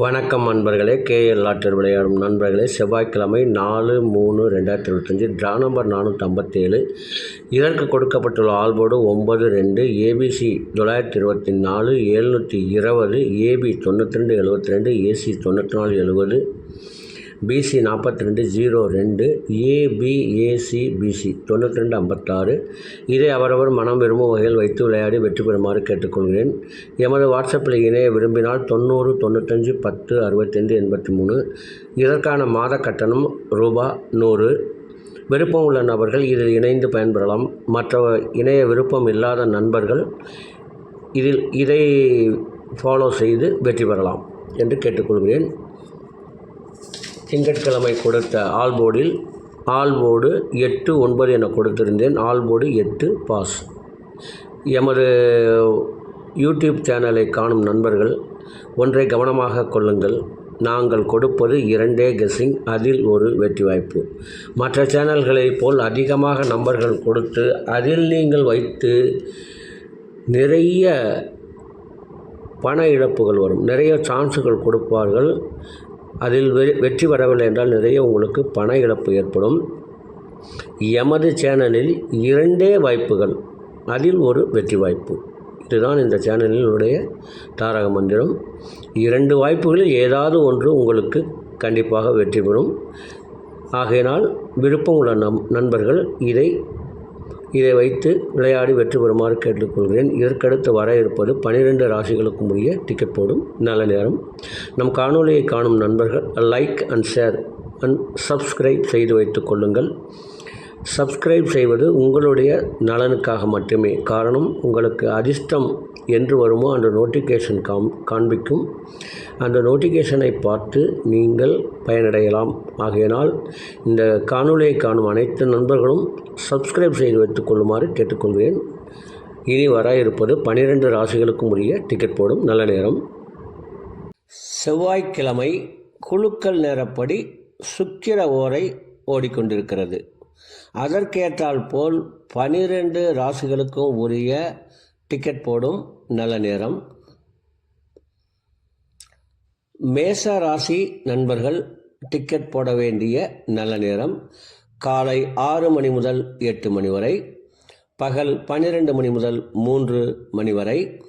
வணக்கம் நண்பர்களே. கேஎல் லாட்டர் விளையாடும் நண்பர்களே செவ்வாய்க்கிழமை நாலு மூணு ரெண்டாயிரத்தி இருபத்தஞ்சி ட்ரா நம்பர் நானூற்றி ஐம்பத்தேழு இதற்கு கொடுக்கப்பட்டுள்ள ஆல்போர்டு ஒம்பது ரெண்டு ஏபிசி தொள்ளாயிரத்தி இருபத்தி நாலு எழுநூற்றி இருபது ஏபி தொண்ணூற்றி ரெண்டு எழுபத்தி ரெண்டு ஏசி தொண்ணூற்றி நாலு எழுபது பிசி நாற்பத்தி ரெண்டு ஜீரோ ரெண்டு ஏபிஏசி பிசி தொண்ணூற்றி ரெண்டு ஐம்பத்தாறு. இதை அவரவர் மனம் விரும்பும் வகையில் வைத்து விளையாடி வெற்றி பெறுமாறு கேட்டுக்கொள்கிறேன். எமது வாட்ஸ்அப்பில் இணைய விரும்பினால் தொண்ணூறு தொண்ணூத்தஞ்சு பத்து அறுபத்தைந்து எண்பத்தி மூணு இதற்கான மாத கட்டணம் ரூபா நூறு. விருப்பம் உள்ள நபர்கள் இதில் இணைந்து பயன்பெறலாம். மற்ற இணைய விருப்பம் இல்லாத நண்பர்கள் இதில் இதை ஃபாலோ செய்து வெற்றி பெறலாம் என்று கேட்டுக்கொள்கிறேன். திங்கட்கிழமை கொடுத்த ஆல்போர்டில் ஆல்போர்டு எட்டு ஒன்பது என கொடுத்திருந்தேன். ஆல்போர்டு எட்டு பாஸ். எமது யூடியூப் சேனலை காணும் நண்பர்கள் ஒன்றை கவனமாக கொள்ளுங்கள். நாங்கள் கொடுப்பது இரண்டே கெஸ்ஸிங் அதில் ஒரு வெற்றி வாய்ப்பு. மற்ற சேனல்களைப் போல் அதிகமாக நம்பர்கள் கொடுத்து அதில் நீங்கள் வைத்து நிறைய பண இழப்புகள் வரும். நிறைய சான்ஸுகள் கொடுப்பார்கள். அதில் வெ வெற்றி வரவில்லை என்றால் நிறைய உங்களுக்கு பண இழப்பு ஏற்படும். எமது சேனலில் இரண்டே வாய்ப்புகள். அதில் ஒரு வெற்றி வாய்ப்பு. இதுதான் இந்த சேனலினுடைய தாரக மந்திரம். இரண்டு வாய்ப்புகளில் ஏதாவது ஒன்று உங்களுக்கு கண்டிப்பாக வெற்றி பெறும். ஆகையினால் விருப்பம் உள்ள நம் நண்பர்கள் இதை இதை வைத்து விளையாடி வெற்றி பெறுமாறு கேட்டுக்கொள்கிறேன் இதற்கடுத்து வர இருப்பது பனிரெண்டு ராசிகளுக்கும் உரிய டிக்கெட் போடும். நல்ல நேரம். நம் காணொலியை காணும் நண்பர்கள் like and share and subscribe செய்து வைத்து கொள்ளுங்கள். சப்ஸ்கிரைப் செய்வது உங்களுடைய நலனுக்காக மட்டுமே. காரணம் உங்களுக்கு அதிர்ஷ்டம் என்று வருமோ அந்த நோட்டிஃபிகேஷன் காம் காண்பிக்கும். அந்த நோட்டிஃபிகேஷனை பார்த்து நீங்கள் பயனடையலாம். ஆகையினால் இந்த காணொலியை காணும் அனைத்து நண்பர்களும் சப்ஸ்கிரைப் செய்து வைத்துக் கொள்ளுமாறு கேட்டுக்கொள்கிறேன். இனி வர இருப்பது பனிரெண்டு ராசிகளுக்கும் உரிய டிக்கெட் போடும் நல்ல நேரம். செவ்வாய்க்கிழமை குழுக்கள் நேரப்படி சுக்கிர ஓரை ஓடிக்கொண்டிருக்கிறது. அதற்கேற்றால் போல் பனிரெண்டு ராசிகளுக்கும் உரிய டிக்கெட் போடும் நல்ல நேரம். மேச ராசி நண்பர்கள் டிக்கெட் போட வேண்டிய நல்ல நேரம். காலை ஆறு மணி முதல் எட்டு மணி வரை. பகல் பன்னிரெண்டு மணி முதல் மூன்று மணி வரை.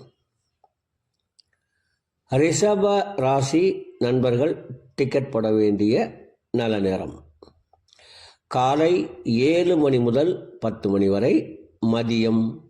ரிஷப ராசி நண்பர்கள் டிக்கெட் போட வேண்டிய நல்ல நேரம். காலை ஏழு மணி முதல் பத்து மணி வரை. மதியம்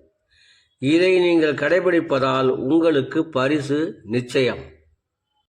இதை நீங்கள் கடைபிடிப்பதால் உங்களுக்கு பரிசு நிச்சயம்.